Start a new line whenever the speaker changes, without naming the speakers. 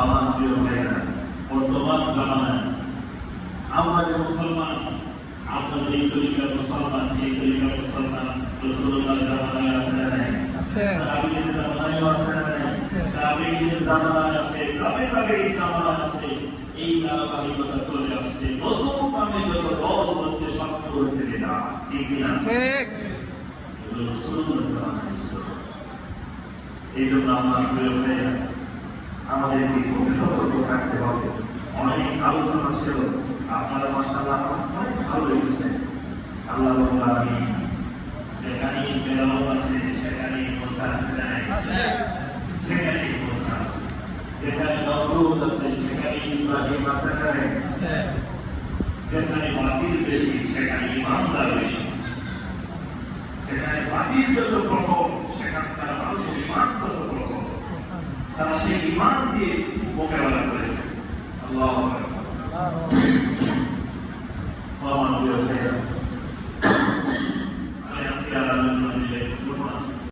আমার প্রিয় ভাইয়েরা বর্তমান জামানায় আমরা যে মুসলমান আমরা যেই তরিকার মুসলমান সেই তরিকার মুসলমান রসুল্লাহ জামানায় আছে না নাই?
আছে।
তাবিজের জামানায় আছে না নাই?
আছে।
জামানায় আছে কবে কবে এই জামানায় আছে এই ধারাবাহিকতা চলে আসছে। নতুন নামে যত দল হচ্ছে সক্রিয় হচ্ছে না? ঠিক কিনা
ঠিক।
রসুল্লাহ জামানায় ছিল। এই জন্য আমার প্রিয় আলোচনা ছিল, আপনারা মাসাল্লাহ অনেক ভালো লেগেছে। আল্লাহ আমি আছে, সেখানে সেখানে সেখানে বেশি, সেখানে ইমানদার যেখানে বাতিল যত সেখানকার মানুষের ইমান তত প্রকোপ। তারা দিয়ে মোকাবেলা করে। Uh -oh.